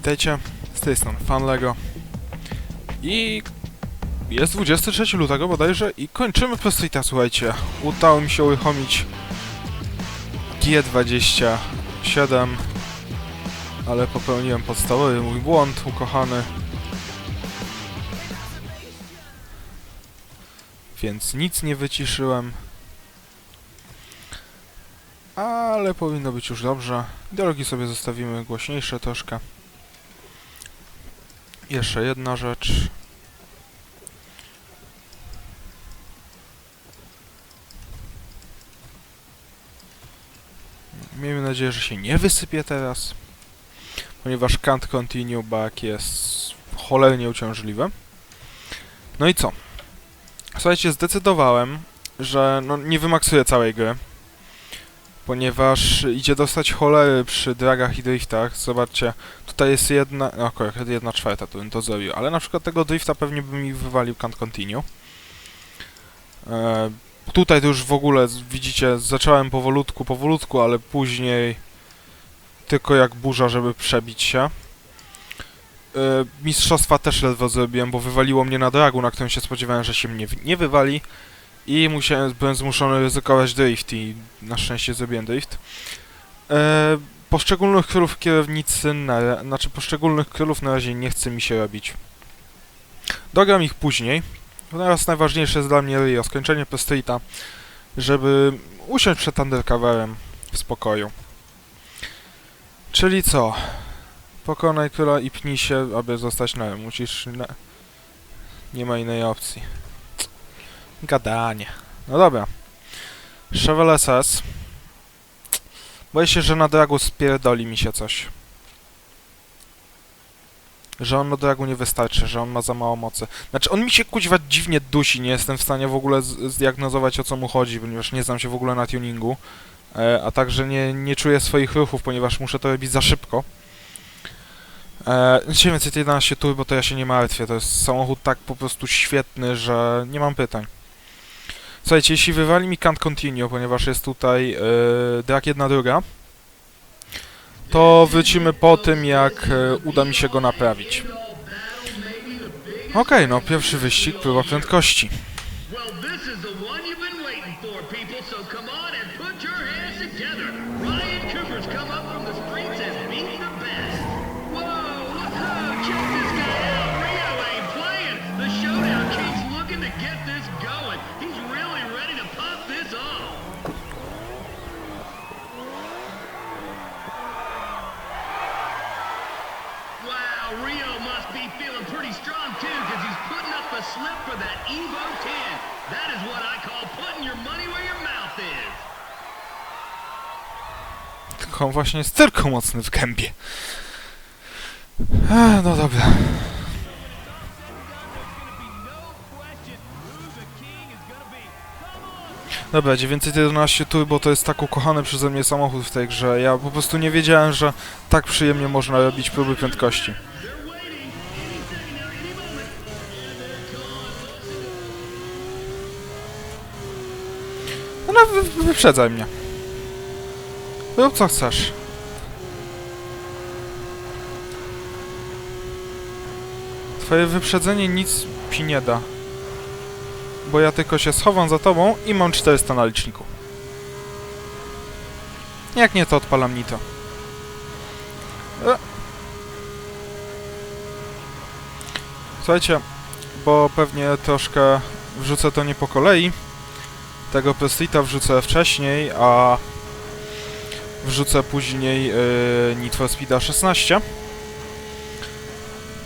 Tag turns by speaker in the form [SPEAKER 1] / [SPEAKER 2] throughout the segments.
[SPEAKER 1] Witajcie, z tej strony FanLego i jest 23 lutego bodajże i kończymy Prostrita, słuchajcie. Udało mi się uruchomić G27, ale popełniłem podstawowy mój błąd, ukochany. Więc nic nie wyciszyłem. Ale powinno być już dobrze. Dialogi sobie zostawimy głośniejsze troszkę. Jeszcze jedna rzecz. Miejmy nadzieję, że się nie wysypie teraz. Ponieważ can't continue back jest cholernie uciążliwe. No i co? Słuchajcie, zdecydowałem, że no, nie wymaksuję całej gry ponieważ idzie dostać cholery przy dragach i driftach. Zobaczcie, tutaj jest jedna, no akurat jedna czwarta, to bym to zrobił, ale na przykład tego drifta pewnie by mi wywalił can't continue. E, tutaj to już w ogóle, widzicie, zacząłem powolutku, powolutku, ale później tylko jak burza, żeby przebić się. E, mistrzostwa też ledwo zrobiłem, bo wywaliło mnie na dragu, na którym się spodziewałem, że się mnie nie wywali. I musiałem, byłem zmuszony ryzykować drift i na szczęście zrobiłem drift. E, poszczególnych królów kierownicy, na, znaczy poszczególnych królów na razie nie chce mi się robić. Dogram ich później. Teraz najważniejsze jest dla mnie Rio, skończenie Prestrita, żeby usiąść przed Undercoverem w spokoju. Czyli co? Pokonaj króla i pnij się, aby zostać na Musisz... Na... Nie ma innej opcji. Gadanie. No dobra. Chevrolet SS. Boję się, że na dragu spierdoli mi się coś. Że on na dragu nie wystarczy, że on ma za mało mocy. Znaczy, on mi się kuźwa dziwnie dusi, nie jestem w stanie w ogóle zdiagnozować o co mu chodzi, ponieważ nie znam się w ogóle na tuningu. E, a także nie, nie czuję swoich ruchów, ponieważ muszę to robić za szybko. E, 911 Turbo to ja się nie martwię, to jest samochód tak po prostu świetny, że nie mam pytań. Słuchajcie, jeśli wywali mi can't continue, ponieważ jest tutaj yy, drag jedna druga, to wrócimy po tym, jak yy, uda mi się go naprawić. Okej, no pierwszy wyścig, próba prędkości.
[SPEAKER 2] Feeling pretty strong too, because he's putting up a slip for that Evo 10. That is what I call putting your money where your mouth is.
[SPEAKER 1] Tylko właśnie jest tylko mocny w gębie. A, no dobra. Dobra, 911 Turbo to jest tak ukochany przeze mnie samochód w tej grze. Ja po prostu nie wiedziałem, że tak przyjemnie można robić próby prędkości. No, wy, wyprzedzaj mnie. Rób co chcesz. Twoje wyprzedzenie nic ci nie da. Bo ja tylko się schowam za tobą i mam 400 na liczniku. Jak nie, to odpalam nito. E. Słuchajcie, bo pewnie troszkę wrzucę to nie po kolei. Tego Prestrita wrzucę wcześniej, a wrzucę później yy, Need Speeda 16.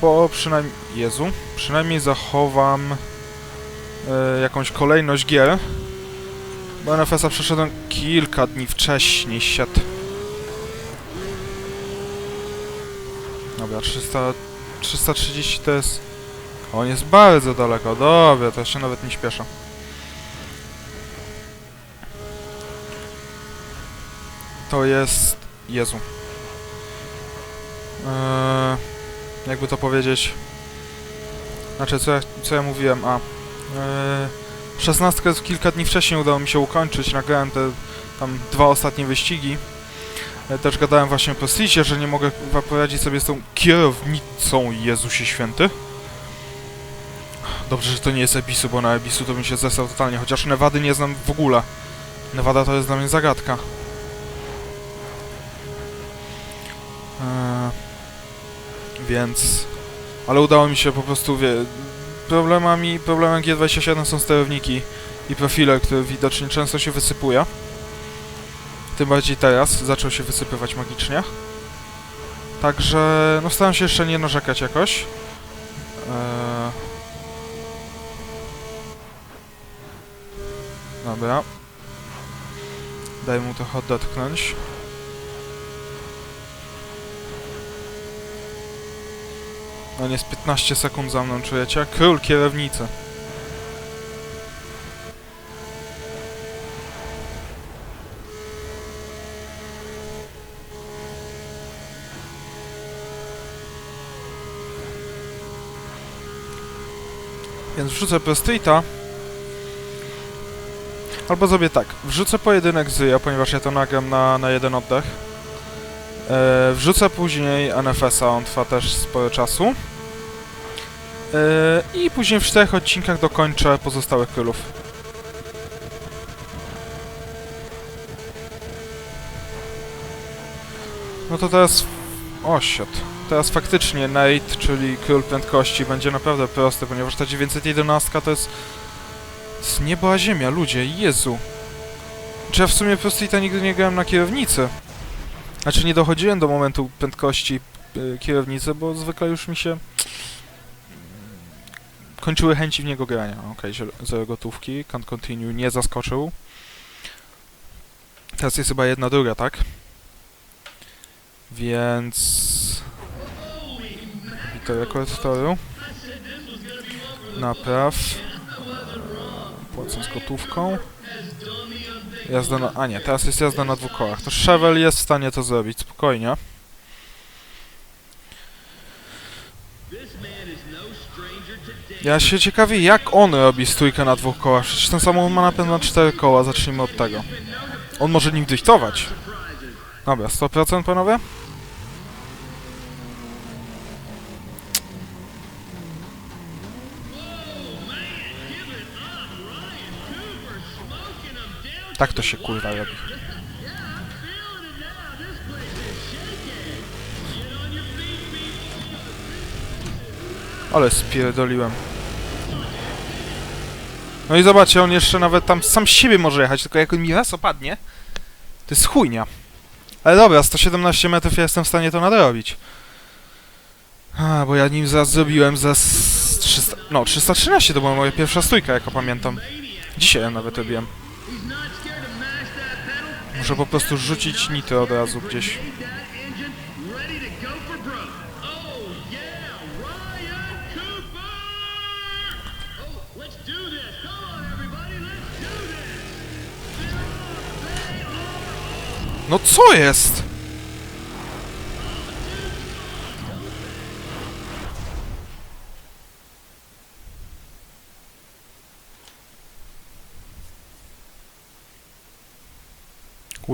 [SPEAKER 1] Bo przynajmniej... Jezu. Przynajmniej zachowam yy, jakąś kolejność gier. Bo NFS-a przeszedłem kilka dni wcześniej, shit. Dobra, 300, 330 to jest... On jest bardzo daleko, dobra, to się nawet nie śpieszę. To jest... Jezu. Eee, jakby to powiedzieć... Znaczy, co ja, co ja mówiłem? A... Eee, szesnastkę kilka dni wcześniej udało mi się ukończyć. Nagrałem te tam dwa ostatnie wyścigi. Ja też gadałem właśnie po Steamie, że nie mogę poradzić sobie z tą kierownicą, Jezusie Święty. Dobrze, że to nie jest Ebisu, bo na Ebisu to bym się zesrał totalnie, chociaż Nevady nie znam w ogóle. Nevada to jest dla mnie zagadka. Więc... Ale udało mi się po prostu, wie... Problemami, problemem G27 są sterowniki i profile, które widocznie często się wysypuje. Tym bardziej teraz zaczął się wysypywać magicznie. Także, no staram się jeszcze nie narzekać jakoś. Eee... Dobra. Daj mu trochę odetchnąć. Nie, z 15 sekund za mną czujecie? Król kierownicy. Więc wrzucę Prestreeta. Albo zrobię tak. Wrzucę pojedynek z Zyja, ponieważ ja to nagram na, na jeden oddech. E, wrzucę później NFS-a, on trwa też sporo czasu. E, I później w czterech odcinkach dokończę pozostałych królów. No to teraz... O. Teraz faktycznie Nate, czyli król prędkości, będzie naprawdę prosty, ponieważ ta 911 to jest... Z nieba ziemia, ludzie, Jezu. Czy ja w sumie Prostrita nigdy nie grałem na kierownicy? Znaczy nie dochodziłem do momentu prędkości y, kierownicy, bo zwykle już mi się kończyły chęci w niego grania. Okej, okay, zero gotówki, can't continue, nie zaskoczył. Teraz jest chyba jedna druga, tak? Więc... Witaj rekord toru. Napraw. Płacąc gotówką. Jazda na... A nie, teraz jest jazda na dwóch kołach. To Chevelle jest w stanie to zrobić, spokojnie. Ja się ciekawię, jak on robi stójkę na dwóch kołach. Przecież ten samochód ma na cztery koła, zacznijmy od tego. On może nim driftować. Dobra, 100% panowie? Tak to się kurwa robi. Ale spierdoliłem. No i zobaczcie, on jeszcze nawet tam sam siebie może jechać, tylko jak on mi raz opadnie, to jest chujnia. Ale dobra, 117 metrów ja jestem w stanie to nadrobić. A, bo ja nim zaraz zrobiłem za s- 300... No, 313 to była moja pierwsza stójka, jako pamiętam. Dzisiaj ją nawet robiłem. Muszę po prostu rzucić nitro od razu gdzieś.
[SPEAKER 2] That engine ready to go for broke. Oh yeah, Ryan Cooper! Oh, let's do this. Come on, everybody, let's do this.
[SPEAKER 1] No co jest?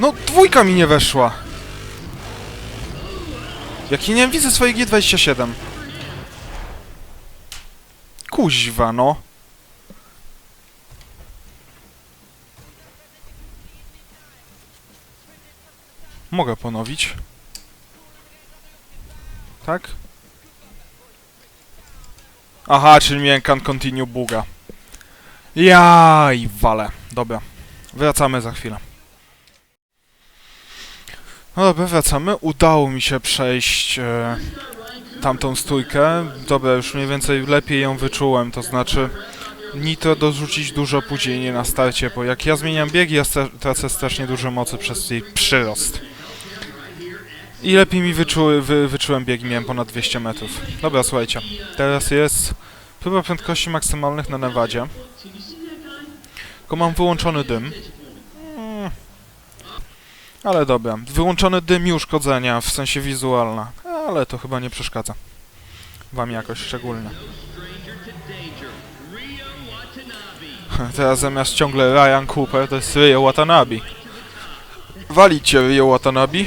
[SPEAKER 1] No, dwójka mi nie weszła. Jak ja nie widzę swojej G27. Kuźwa, no. Mogę ponowić. Tak? Aha, czyli miałem can continue buga. Ja i wale. Dobra. Wracamy za chwilę. No dobra, wracamy. Udało mi się przejść e, tamtą stójkę. Dobra, już mniej więcej lepiej ją wyczułem, to znaczy nitro dorzucić dużo opóźnienie na starcie, bo jak ja zmieniam biegi, ja tracę strasznie dużo mocy przez jej przyrost. I lepiej mi wyczuły, wy, wyczułem biegi, miałem ponad 200 metrów. Dobra, słuchajcie, teraz jest próba prędkości maksymalnych na Nevadzie. Tylko mam wyłączony dym. Ale dobra, wyłączony dym i uszkodzenia, w sensie wizualne. Ale to chyba nie przeszkadza. Wam jakoś szczególnie. Teraz zamiast ciągle Ryan Cooper, to jest Ryo Watanabe. Walicie Ryo Watanabe.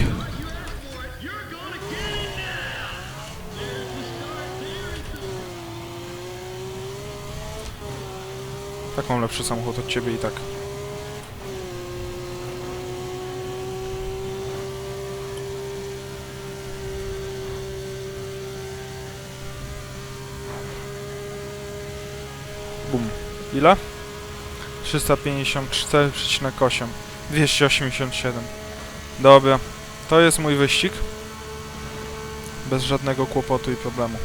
[SPEAKER 1] Tak mam lepszy samochód od ciebie i tak. Ile? 354,8. 287. Dobra. To jest mój wyścig. Bez żadnego kłopotu i problemu.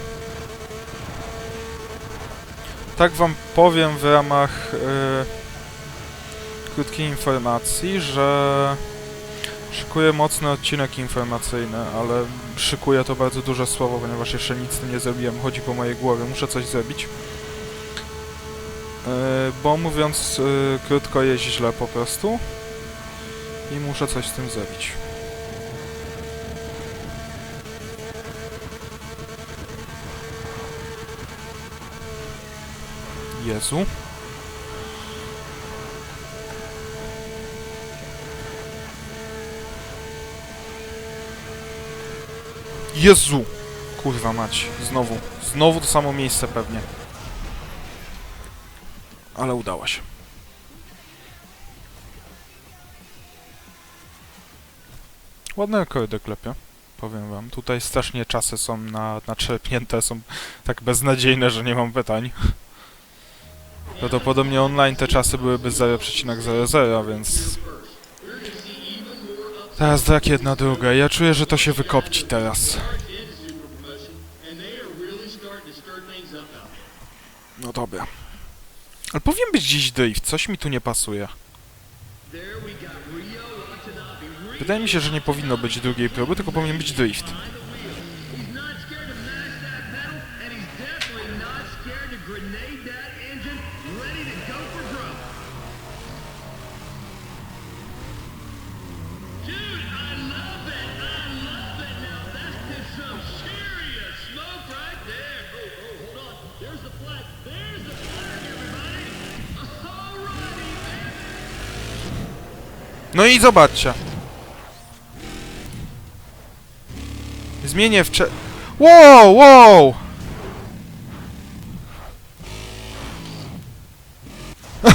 [SPEAKER 1] Tak wam powiem w ramach yy, krótkiej informacji, że szykuję mocny odcinek informacyjny, ale szykuję to bardzo duże słowo, ponieważ jeszcze nic nie zrobiłem. Chodzi po mojej głowie, muszę coś zrobić. Yy, bo mówiąc yy, krótko jest źle po prostu i muszę coś z tym zrobić. Jezu. Jezu! Kurwa mać, znowu. Znowu to samo miejsce pewnie. Ale udało się. Ładne rekordy klepie, powiem wam. Tutaj strasznie czasy są na, naczerpnięte, są tak beznadziejne, że nie mam pytań. Prawdopodobnie online te czasy byłyby 0,00, więc... Teraz tak jedna druga. Ja czuję, że to się wykopci teraz. No dobra. Ale powinien być dziś drift, coś mi tu nie pasuje. Wydaje mi się, że nie powinno być drugiej próby, tylko powinien być drift. No i zobaczcie. Zmienię w cze... Wow, wow!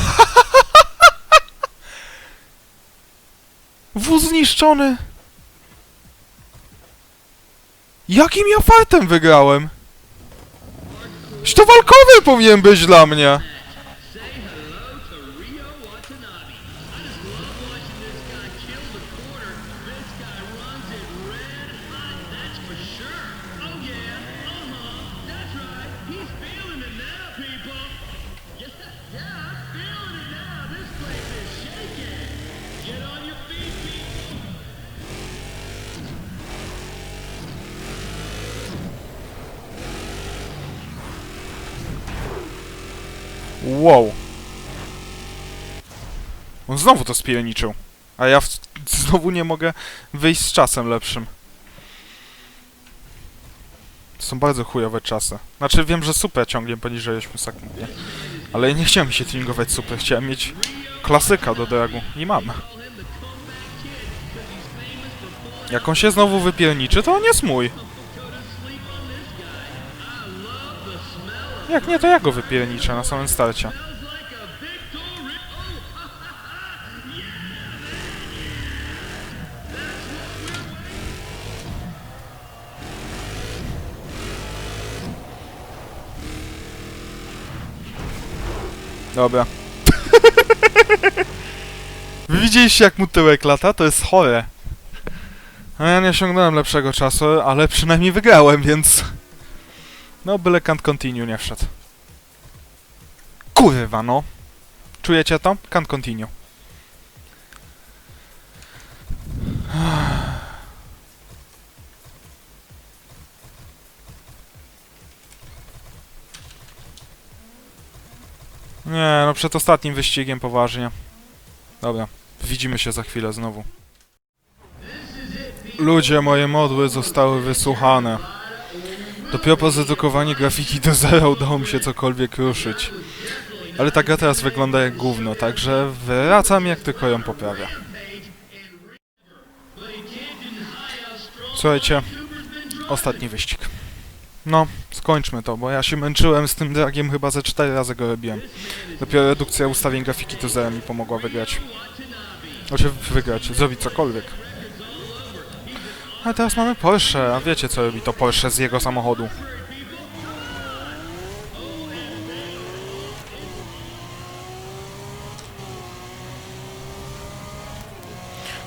[SPEAKER 1] Wóz zniszczony! Jakim ja fartem wygrałem? Że to walkowy powinien być dla mnie! Wow. On znowu to spierniczył. A ja znowu nie mogę wyjść z czasem lepszym. To są bardzo chujowe czasy. Znaczy wiem, że super ciągnie poniżej 8 sekund, nie? Ale nie chciałem się tuningować super, chciałem mieć klasyka do dragu. I mam. Jak on się znowu wypierniczy, to on jest mój. Jak nie, to ja go wypierniczę na samym starcie. Dobra. Widzieliście jak mu tyłek lata? To jest chore. A ja nie osiągnąłem lepszego czasu, ale przynajmniej wygrałem, więc... No, byle can't continue nie wszedł. Kurwa, no. Czujecie to? Can't continue. Nie, no przed ostatnim wyścigiem poważnie. Dobra, widzimy się za chwilę znowu. Ludzie, moje modły zostały wysłuchane. Dopiero po zredukowaniu grafiki do zera udało mi się cokolwiek ruszyć. Ale ta gra teraz wygląda jak gówno, także wracam jak tylko ją poprawię. Słuchajcie, ostatni wyścig. No, skończmy to, bo ja się męczyłem z tym dragiem, chyba ze cztery razy go robiłem. Dopiero redukcja ustawień grafiki do zera mi pomogła wygrać. Znaczy wygrać, zrobić cokolwiek. A teraz mamy Porsche, a wiecie co robi to Porsche z jego samochodu.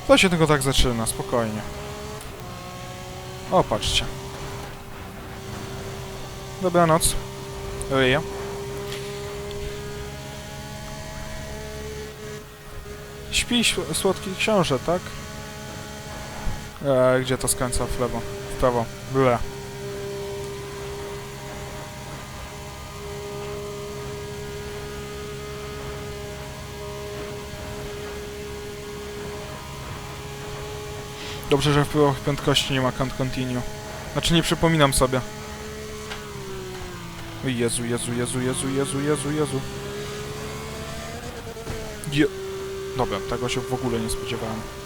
[SPEAKER 1] To się tylko tak zaczyna, spokojnie. O, patrzcie. Dobranoc. Ryja. Śpi słodki książę, tak? E, gdzie to skręca? W lewo. W prawo. Ble. Dobrze, że w prędkości nie ma can't continue. Znaczy nie przypominam sobie. O Jezu, Jezu, Jezu, Jezu, Jezu, Jezu, Jezu. Je... Dobra, tego się w ogóle nie spodziewałem.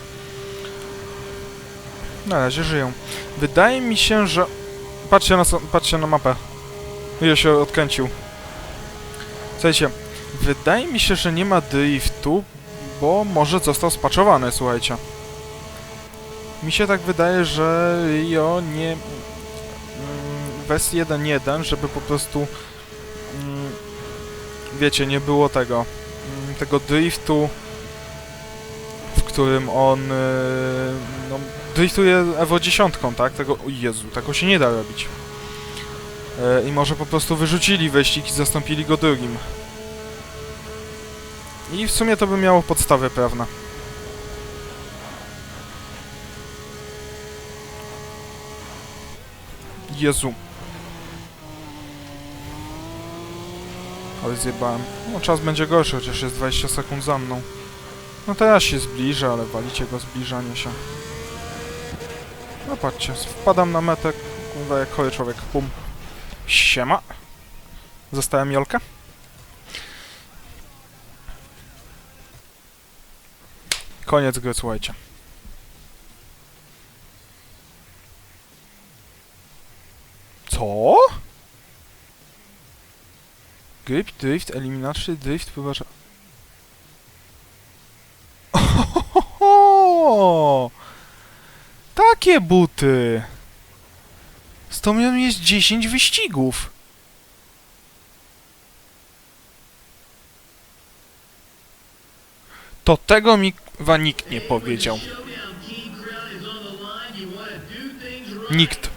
[SPEAKER 1] Na razie żyją. Wydaje mi się, że... Patrzcie na, patrzcie na mapę. Ja się odkręcił. Słuchajcie, wydaje mi się, że nie ma driftu, bo może został spaczowany, słuchajcie. Mi się tak wydaje, że Rio nie... mm, wersji 1.1, żeby po prostu... mm, Wiecie, nie było tego... mm, tego driftu, którym on... yy, No, driftuje Evo 10, tak? Tego... O Jezu, tego się nie da robić. E, I może po prostu wyrzucili wyścig i zastąpili go drugim. I w sumie to by miało podstawę prawne. Jezu. Ale zjebałem. No czas będzie gorszy, chociaż jest 20 sekund za mną. No teraz się zbliża, ale walicie go zbliżanie się. No patrzcie, wpadam na metę, kurwa jak chory człowiek, pum. Siema. Zostałem Jolkę. Koniec gry, słuchajcie. Co? Grip, drift, eliminatory, drift, próba... Takie buty! Z tą miałem jest 10 wyścigów. To tego mi nikt nie powiedział.
[SPEAKER 2] Showdown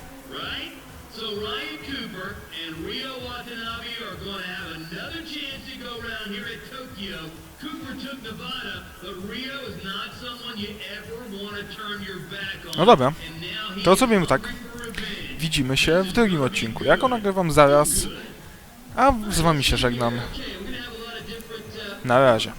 [SPEAKER 1] No dobra, to zrobimy tak. Widzimy się w drugim odcinku. Ja go nagrywam zaraz. A z wami się żegnam. Na razie.